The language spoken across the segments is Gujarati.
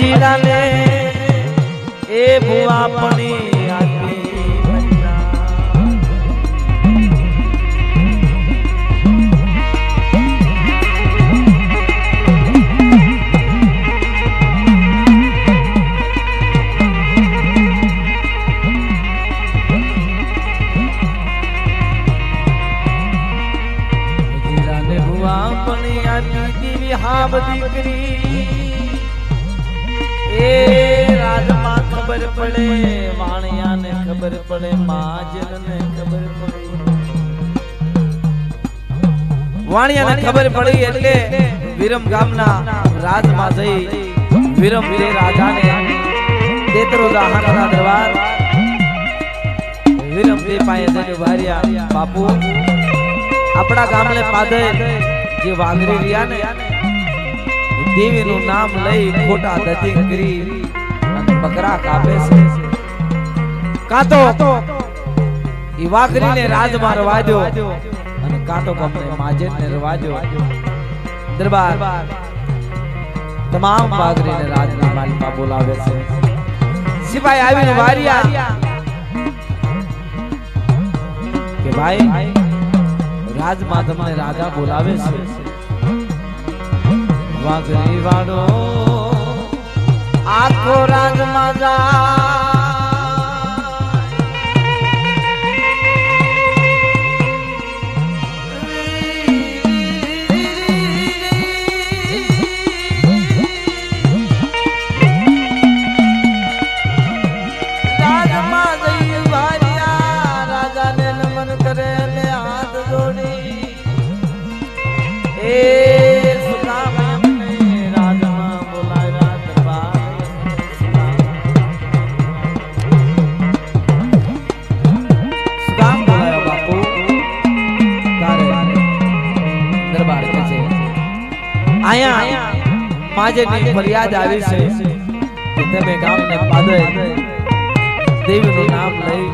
અજીરાને એ ભુવા પણી આપી મન્ના. અજીરાને ભુવા પણી આપી દીવી હાબ દીકરી ખબર પડે વાણિયાને ખબર પડે માજનને ખબર પડે. વાણિયાને ખબર પડી એટલે વિરમ ગામના રાજમાં જઈ વિરમ તે રાજાને તેતરો દાહાના દરબાર વિરમ તે પાસે જઈને ભાર્યા બાપુ આપણા ગામને પાદે જે વાંદરી રહ્યા ને દેવીનું નામ લઈ ખોટા દતી કરી બકરા કાપે છે. કાં તો ઈ વાઘરીને રાજમાં રવાજો અને કાં તો ગમને રવા દો દરબાર તમામ વાઘરીને રાજની માલિકા બોલાવે છે. સિપાઈ આવીને વારિયા કે ભાઈ, રાજમાં તમને રાજા બોલાવે છે. વાઘરી વાળો, આખો રાજમાં માજેની ફરિયાદ આવી છે કે તમે ગામને પાદરે દેવીનું નામ લઈ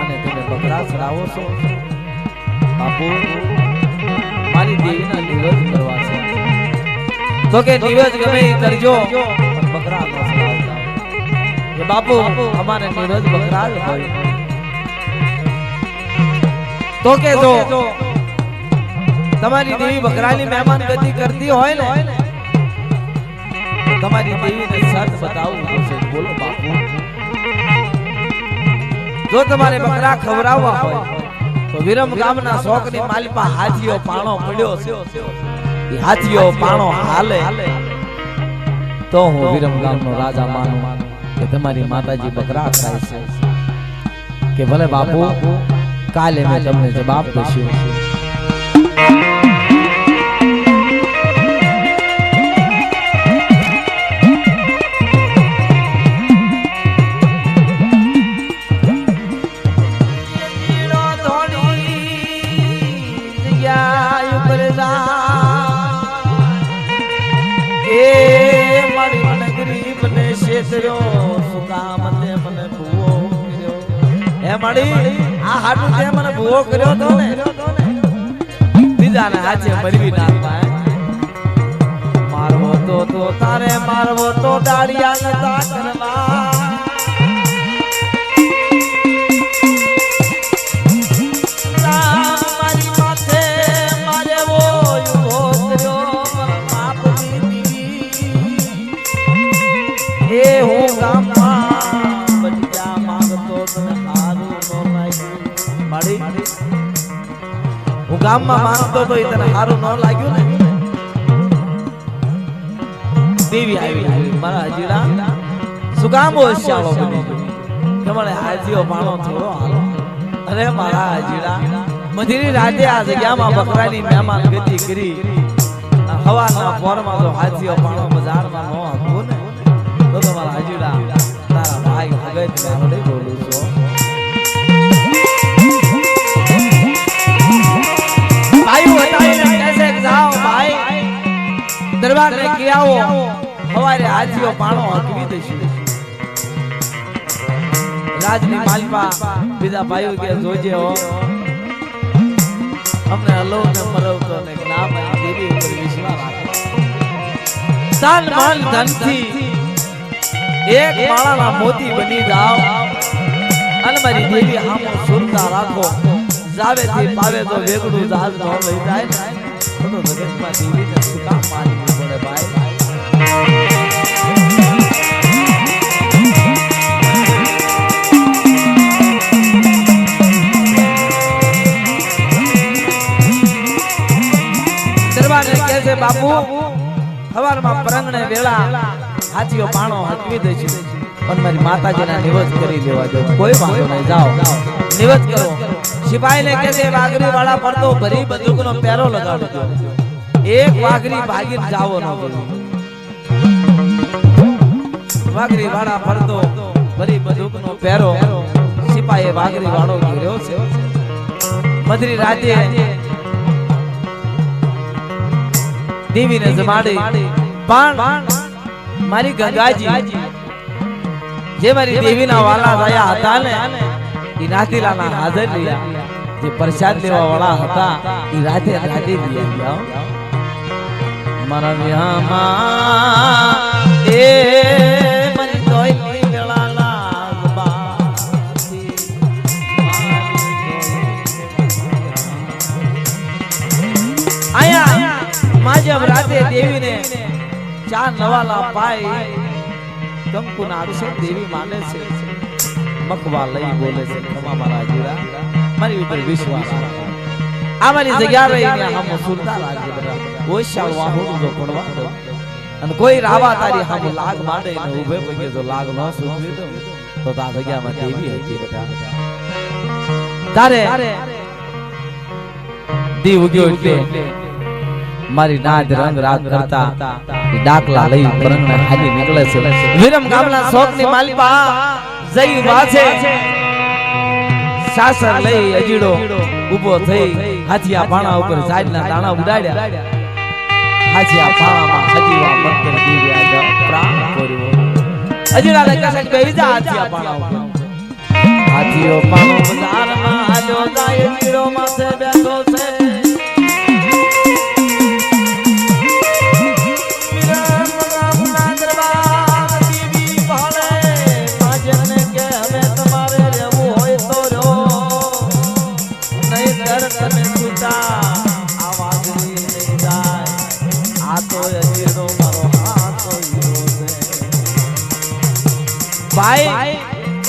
અને તમે બકરા ચડાવો છો. બાપુ મારી દેવીના નિવેદ કરવા છે. તો કે નિવેદ ગમે કરજો પણ બકરા ન ચડાવતા બાપુ અમારે નિવેદ બકરા જ હોય. તો કે જો તમારી દેવી બકરાની મહેમાન ગતિ કરતી હોય ને તો તમારી દેવીને સત બતાવવું પડશે બોલો બાપુ. જો તમારે બકરા ખવડાવવા હોય, તો વિરમ ગામના શોકની માલિપા હાથીઓ પાણો પડ્યો છે. હાથીઓ પાણો હાલે. તો હું વિરમ ગામનો રાજા માનું કે તમારી માતાજી બકરા ખાય છે. કે ભલે બાપુ, કાલે મેં તમને જવાબ દઈશું. આ હાટુ તે મને ભૂવો કર્યો તો ને, બીજાને હાચે મરવી નાખવા મારવો તો તો તારે, મારવો તો દાડિયા નતા કરવા હું ગામમાં માંગતો તો તને સારું ન લાગ્યું ને? દેવી આવી આવી, મારા હજીડા. સુગામો હોશિયાળો બની ગયો? કે મને હાજીઓ પાણો થોડો હાલો. અરે મારા હજીરા મધીરી રાતે આ જગ્યામાં બકરાની મહેમાન ગતિ કરી. હવાના પોરમાં તો હાજીઓ પાણો બજારમાં ન હતું ને. તો તમારા હજીરા તારા ભાઈ ભગત મેં ભાઈ દરબારને કે આવો. સવારે હાથીઓ પાણો હકવી દઈશું રાજની માલપા બીજા ભાઈઓ કે જોજે હો. અમને હલો ને મરવતો ને નામ દેવી ઉપર વિશ્વાસ તન મન ધનથી એક માળાના મોતી બની જાવ અને મારી દેવી હામો સુરતા રાખો. જાવે થી પાવે તો વેગડું જહાજ ન લઈ જાય ને. તો જગતમાં દેવીને શું કામ માનવી ભાઈ? બાપુ સવારમાં પરંગણે વેળા હાથીઓ પાણો હટવી દે છે. પણ મારી માતાજીના નિવસ કરી લેવા દો. કોઈ વાંધો નહીં, જાઓ. નિવસ કરો. સિપાહીને કહે છે વાગરી વાળા પડતો ભરી બંદૂકનો પેરો લગાડી દો એક વાઘરી ભાગી જાવો ન જોઈએ વાઘરી વાળા પડતો ભરી બંદૂકનો પહેરો સિપાહીએ વાઘરી વાળો ઘેર્યો છે. મધરી રાતે દેવીને જમાડી પણ મારી ગંગાજી જે મારી દેવીના વાલા થયા હતા ને એ નાતીલાના હાજર રહ્યા. જે પ્રસાદ લેવા વાળા હતા એ રાતે રાતે આવ્યા મારા વિહામાં એ મારી દોયલી વેળા લાગબાથી આયા માજબ રાતે ચાર નવાલા પાય કંકુ ના અક્ષર દેવી માને છે. મકવા લઈ બોલે છે. ખમા મારા મારી ઉપર વિશ્વાસ રાખો. આ મારી જગ્યા રહીને હમ સુરતા લાગે બધા ઓશા વાહુડું જો પડવા દો અને કોઈ રાવા તારી હમ લાગ માડે ને ઉભે પગે જો લાગ ન સુધવી દો તો તા. જગ્યામાં દેવી હતી બધા. તારે દી ઉગ્યો એટલે મારી નાદ રંગ રાગ કરતા ડાકલા લઈ પરંગણે હાલી નીકળે છે. વિરમ ગામના શોકની માલિપા જઈ વાસે સાસર લઈ અજીડો. ઊભો થઈ હાથિયા પાણા ઉપર ઝાડના દાણા ઉડાડ્યા. હાથિયા પાણામાં હજીવા મંત્ર દીવ્યા જ પ્રાણ કર્યો અજીડા ને કહે કે બેહી જા હાથિયા પાણા ઉપર. હાથીઓ પાણો બજારમાં આજો જાય જીરો માથે બેઠો છે. ભાઈ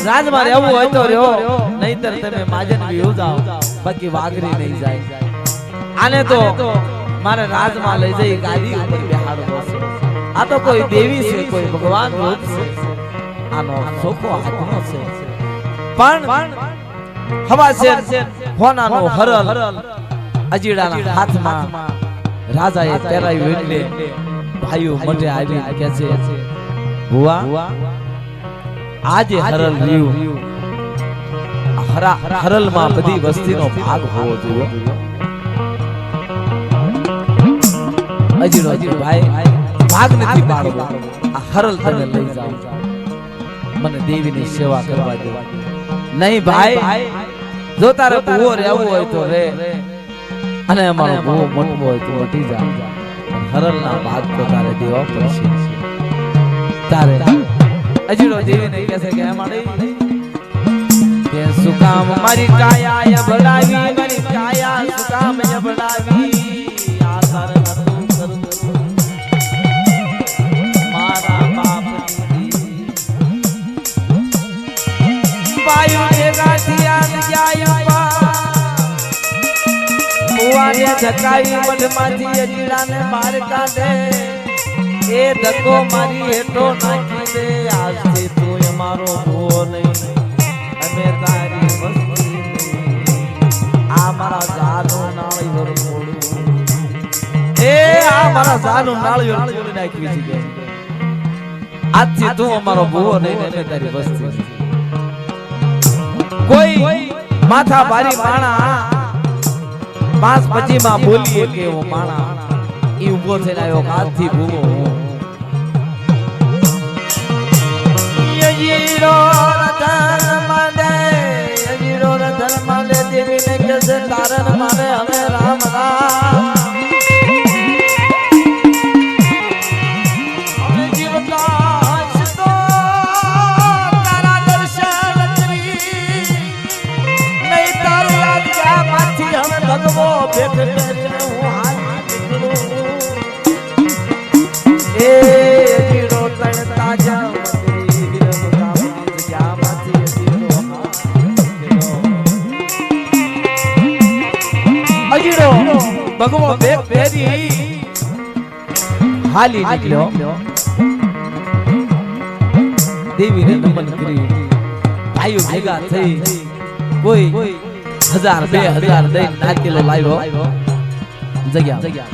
રાજમાં રહેવું હોય તો રહ્યો. નહીતર તમે માજન વિયો જાઓ બાકી વાઘરી નહીં જાય. આને તો મારે રાજમાં લઈ જઈ ગાદી ઉપર બેહાડવો છે. આ તો કોઈ દેવી છે કોઈ ભગવાન રૂપ છે. આનો સોખો આત્મો છે. પણ હવા હોનાનો હરલ. અજીડાના હાથમાં. રાજાએ પહેરાવ્યું એટલે ભાઈઓ મઢે આવી કે છે ભુવા આજે હરલ રહ્યું. હરા હરલમાં બધી વસ્તીનો ભાગ હોવો જોઈએ. અજીડો ભાઈ ભાગ નથી પાડવો. આ હરલ તમે લઈ જાઓ. મને દેવીની સેવા કરવા દો. નહીં ભાઈ જો તારે ભૂવો રહેવું હોય તો રે. અને અમારો ભૂવો મટવો હોય તો મટી જા. હરલના ભાગ તો તારે દેવો પડશે. તારે અજીડો દેવીને કહે છે કે અમારે કે શું કામ મારી કાયા યબડાવી મારી કાયા સુકામ કામ નાખી આજથી તું અમારો ભૂવો નહીં. આ મારા જાનું એ આ મારા જાનું નાળી છે. આજથી તું અમારો ભૂવો નહીં તારી વસ્તી. કોઈ માથા ભારી માણા પાંચ પછી માં બોલીએ કે એવો માણા ઈ ઊભો થઈને આવ્યો આજથી ભૂવો. યજીરો રતન માંડે, યજીરો રતન માંડે, દેવીને મારે હવે રામ રામ હાલી નીકળ્યો દેવીને નમન કરી. ભાઈઓ ભેગા થઈ. કોઈ હજાર બે હજાર દઈ નાકેલો લાવ્યો. જગ્યા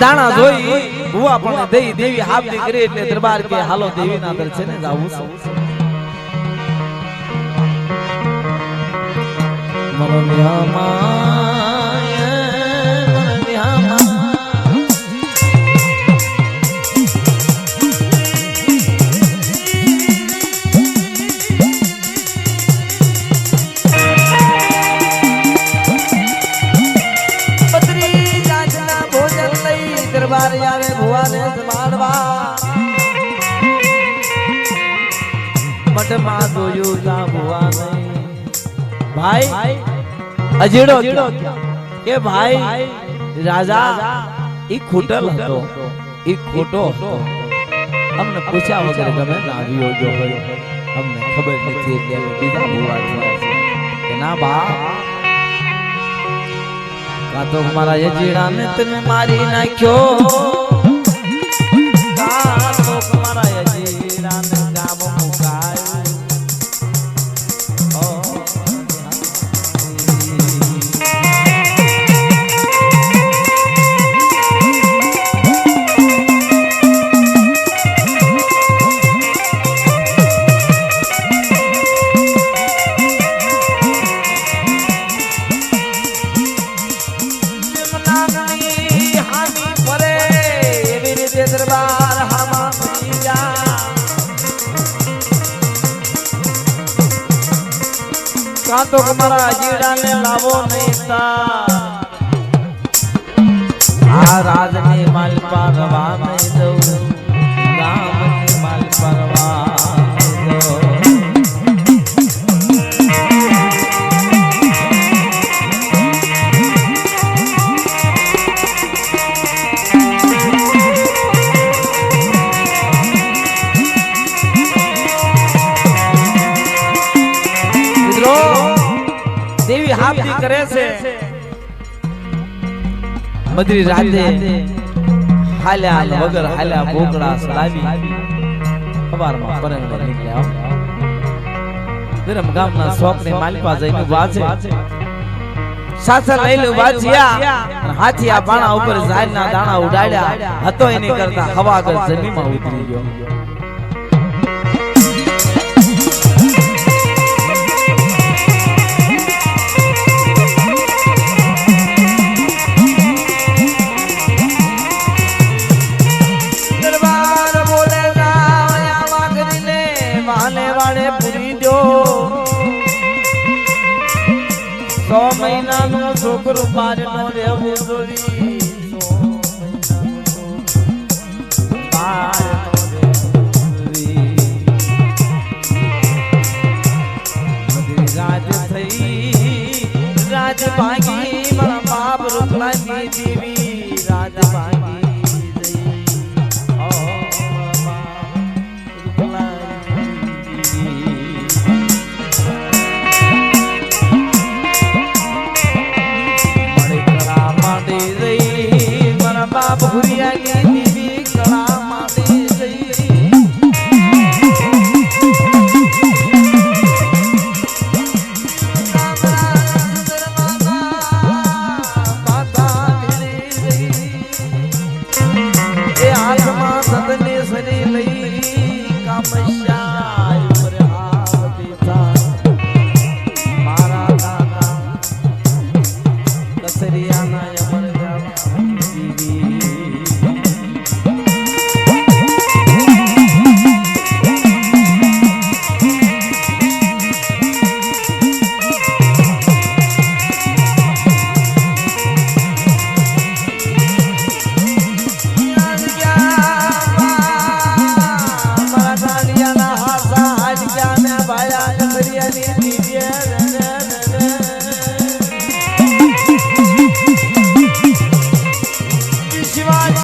દાણા જોઈ ભુવા પણ દઈ દેવી હાબદી કરી એટલે દરબાર કે હાલો દેવીના દર્શને જાવું છે મરમ્યામાય, અજીડો. કે ભાઈ રાજા ઈ ખૂટલ હતો. ઈ ખોટો હતો. અમને પૂછ્યા વગર ગમે ના આવ્યો જો હોય. અમને ખબર નથી એટલે અમે બીજા ભૂવા થયા છે. ના બા કાં તો મારા યજીડાને તમે મારી નાખ્યો. કાં તો મારા યજીડાને તો મારા જીડાને લાવો નહીં તા આ રાજની માલપા રવા નહીં દઉં. હાફતી કરે છે. બદરી રાતે હાલ્યા વગર હાલ્યા ભોગડા સડાવી સવારમાં પરંગ નીકળ્યા ધરમ ગામના શોખ ને માલિપા જઈને વાજે. સાસર લઈને વાજ્યા હાથી આ પાણા ઉપર ઝાડના દાણા ઉડાડ્યા. હતો એની કરતા હવા આગળ જમીનમાં ઉતરી ગયો.